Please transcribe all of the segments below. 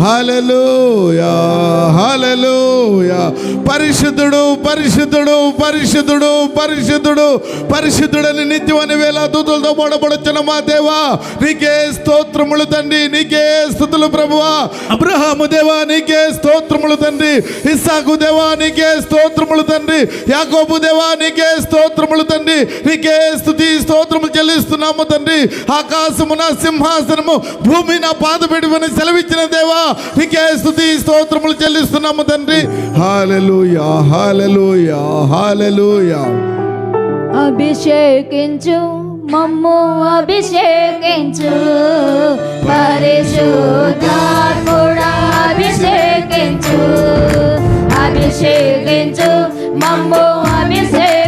హలలుయా హలలుయా పరిశుద్ధుడు పరిశుద్ధుడు పరిశుద్ధుడు పరిశుద్ధుడు. పరిశుద్ధుడని నిత్యమని వేల దూతులతో పడబడుచున్న మా దేవా నీకే స్తోత్రములు తండ్రి నీకే స్థుతులు ప్రభువా. అబ్రహాము దేవా నీకే స్తోత్రములు తండ్రి. ఇస్సాకు దేవా నీకే స్తోత్రములు తండ్రి. యాకోబు దేవా నీకే స్తోత్రములు తండ్రి. నీకే స్థుతి స్తోత్రము చెల్లిస్తున్నాము తండ్రి. ఆకాశము నా సింహాసనము భూమి నా పాద పెడువని సెలవిచ్చిన దేవా నీకే స్థుతి స్తోత్రములు చెల్లిస్తున్నాము తండ్రి. హాలలుయా హాలలుయా హాలలుయా అభిషేకించు మమ్ము అభిషేకించు. పరిశుద్ధాత్ముడా అభిషేకించు. అభిషేకించు మమ్ము అభిషేకించు.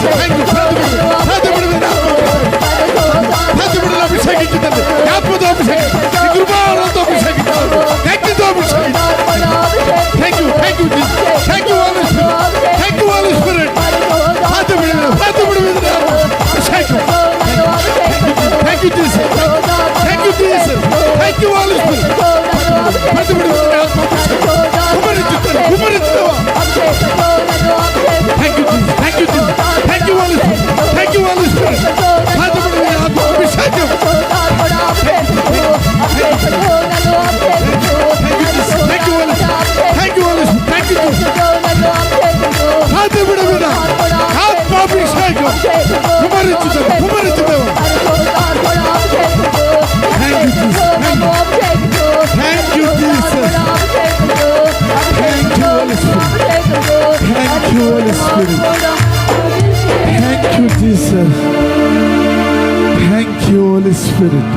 Thank you. thank you Holy Spirit thank you Jesus thank you Holy Spirit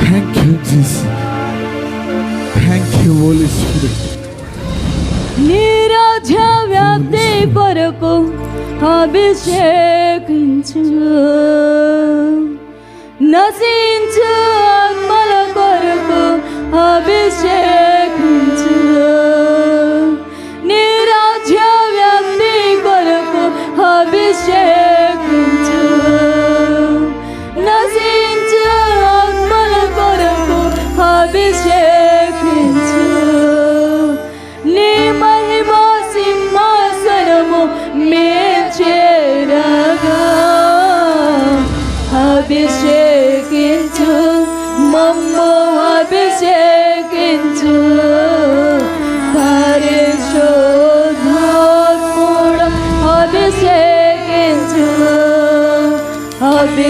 thank you Jesus thank you Holy Spirit నీరాజ్య వ్యాప్తి కొరకు అభిషేకించు నశించు ఆత్మల కొరకు అభిషేకించు అభిషేకించు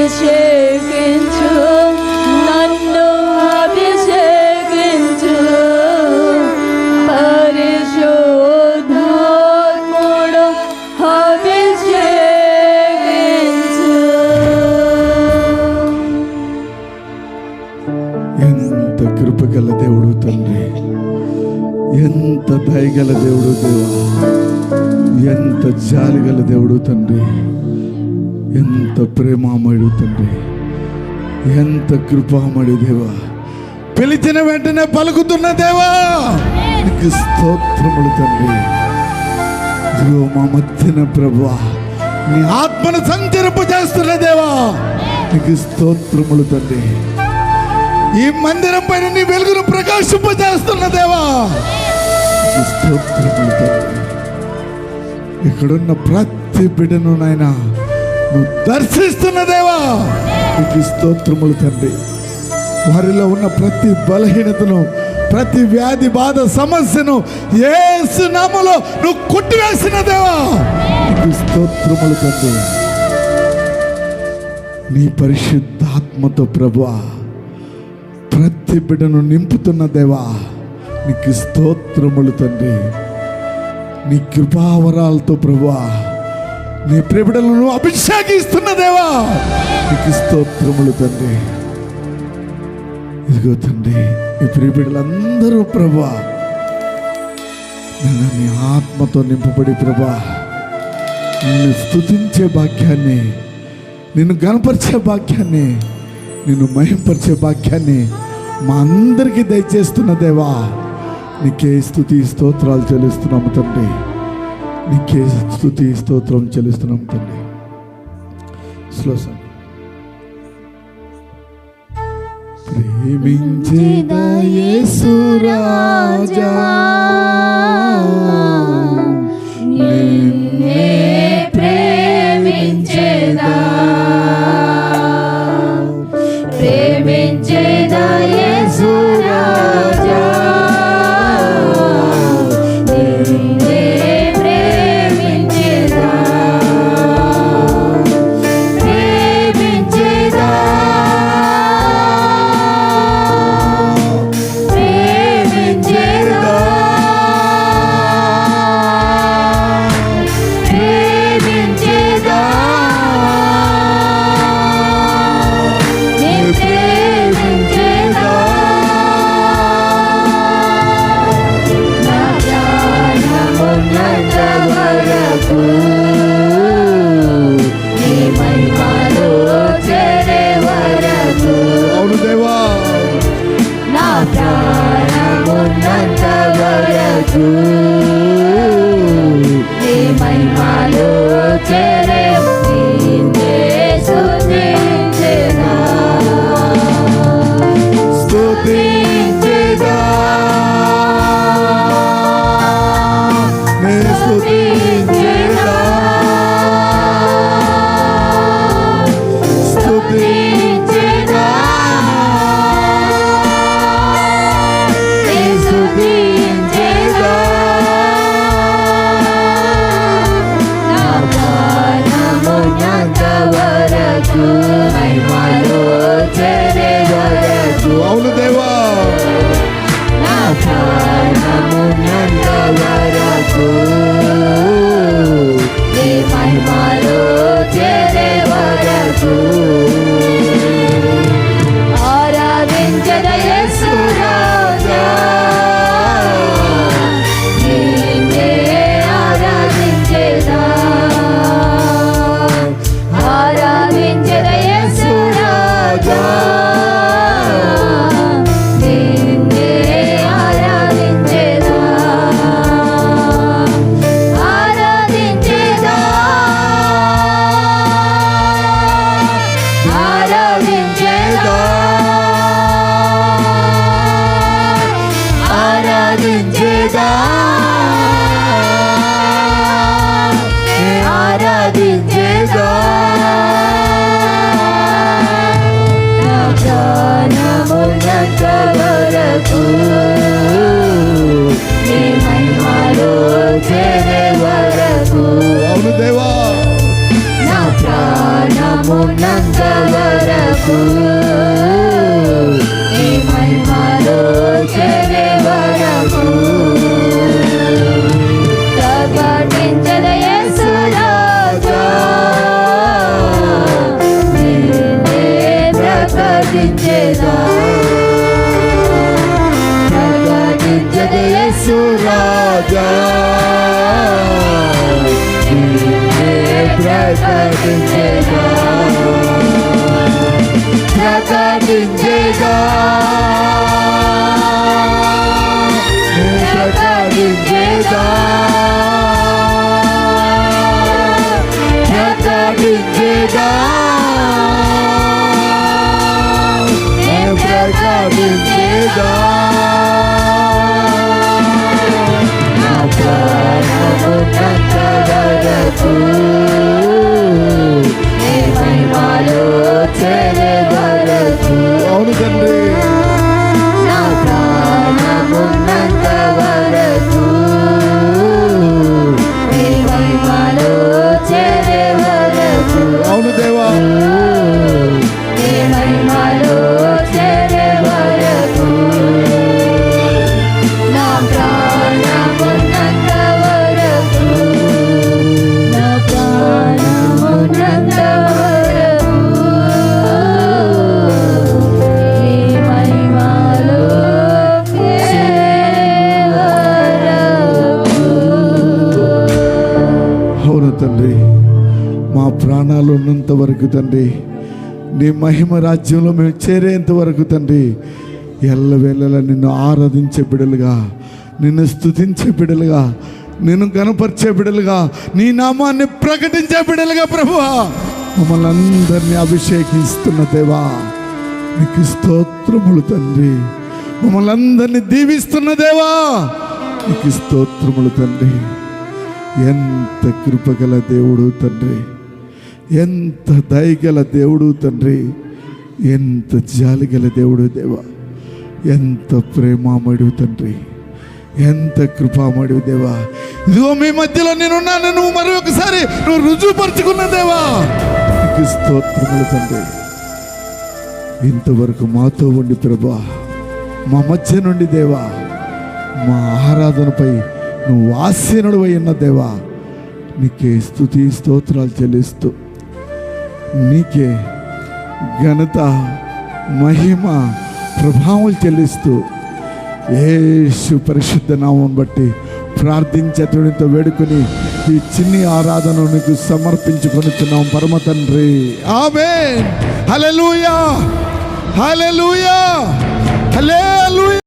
అభిషేకించు. నన్ను అభిషేకించు. పరిశోధాత్ముడు అభిషేకించు. ఎంత కృపగల దేవుడు తండ్రి. ఎంత దయగల దేవుడు దేవా. ఎంత జాలిగల దేవుడు తండ్రి. ఎంత ప్రేమామయుడు తండ్రి ఎంత కృపామయుడు దేవా. పిలిచిన వెంటనే పలుకుతున్న దేవా. నీకు స్తోత్రములు తండ్రి. ఇదిగో మా మధ్యన ప్రభా నీ ఆత్మను సంచరింపు చేస్తున్న దేవా. నీకు స్తోత్రములు తండ్రి. ఈ మందిరం పైన నీ వెలుగును ప్రకాశింపజేస్తున్న దేవా. స్తోత్రములు తండ్రి. ఇక్కడున్న ప్రతి బిడ్డను నాయన నువ్వు దర్శిస్తున్న దేవా. నీకు స్తోత్రములు తండ్రి. వారిలో ఉన్న ప్రతి బలహీనతను ప్రతి వ్యాధి బాధ సమస్యను ఏసు నామలో నువ్వు కొట్టివేసిన దేవా. నీకు స్తోత్రములు తండ్రి. నీ పరిశుద్ధాత్మతో ప్రభువా ప్రతి బిడ్డను నింపుతున్న దేవా నీకు స్తోత్రములు తండ్రి. నీ కృపావరాలతో ప్రభువా నీ ప్రేమిడలను అభిషేకిస్తున్న దేవా. నీకు స్తోత్రములు తండ్రి. ఇదిగో తండ్రి ఈ ప్రేమిడలందరూ ప్రభా నన్ను నీ ఆత్మతో నింపబడి ప్రభా నిన్ను స్తుతించే భాగ్యాన్ని నిన్ను గనపరిచే భాగ్యాన్ని నిన్ను మహింపరిచే భాగ్యాన్ని మా అందరికీ దయచేస్తున్న దేవా నీకే స్థుతి స్తోత్రాలు చెల్లిస్తున్నాము తండ్రి. నీకే స్థుతి స్తోత్రం చెల్లిస్తున్నాం తండ్రి. స్లో సార్ ప్రేమించేదా యేసు నిన్నే ప్రేమించేదా ప్రేమించేదా యేసు వరకు ప్రాణమున్నంత వరకు నీ మహిమలో చేరే వరకు. అవును దేవా నా ప్రాణమున్నంత వరకు. నీ మహిమలో చేరే 작은 죄가 작은 죄가 తండ్రి మా ప్రాణాలు ఉన్నంత వరకు తండ్రి నీ మహిమ రాజ్యంలో మేము చేరేంత వరకు తండ్రి ఎల్లవేళలా నిన్ను ఆరాధించే బిడలుగా నిన్ను స్తుతించే బిడలుగా నిన్ను గనపరిచే బిడలుగా నీ నామాన్ని ప్రకటించే బిడలుగా ప్రభువా. మమ్మల్ని అందరినీ అభిషేకిస్తున్న దేవా నీకు స్తోత్రములు తండ్రి. మమ్మల్ని అందరినీ దీవిస్తున్న దేవా నీకు స్తోత్రములు తండ్రి. ఎంత కృపగల దేవుడు తండ్రి. ఎంత దయగల దేవుడు తండ్రి. ఎంత జాలిగల దేవుడు దేవా. ఎంత ప్రేమామడు తండ్రి. ఎంత కృపామడు దేవా. ఇదిగో మీ మధ్యలో నేనున్నాను నువ్వు మరి ఒకసారి నువ్వు రుజువుపరుచుకున్న దేవా. నీకు స్తోత్రములు తండ్రి. ఇంతవరకు మాతో ఉండి ప్రభా మా మధ్య నుండి దేవా మా ఆరాధనపై నువ్వు ఆసీనుడు ఉన్న దేవా నీకే స్థుతి స్తోత్రాలు చెల్లిస్తూ నీకే ఘనత మహిమ ప్రభావం చెల్లిస్తూ ఏసు పరిశుద్ధ నామం బట్టి ప్రార్థించేతుడితో వేడుకుని ఈ చిన్ని ఆరాధన నీకు సమర్పించుకొనిచున్నాం. పరమ తండ్రి. ఆమె హలలుయా హలలుయా హలే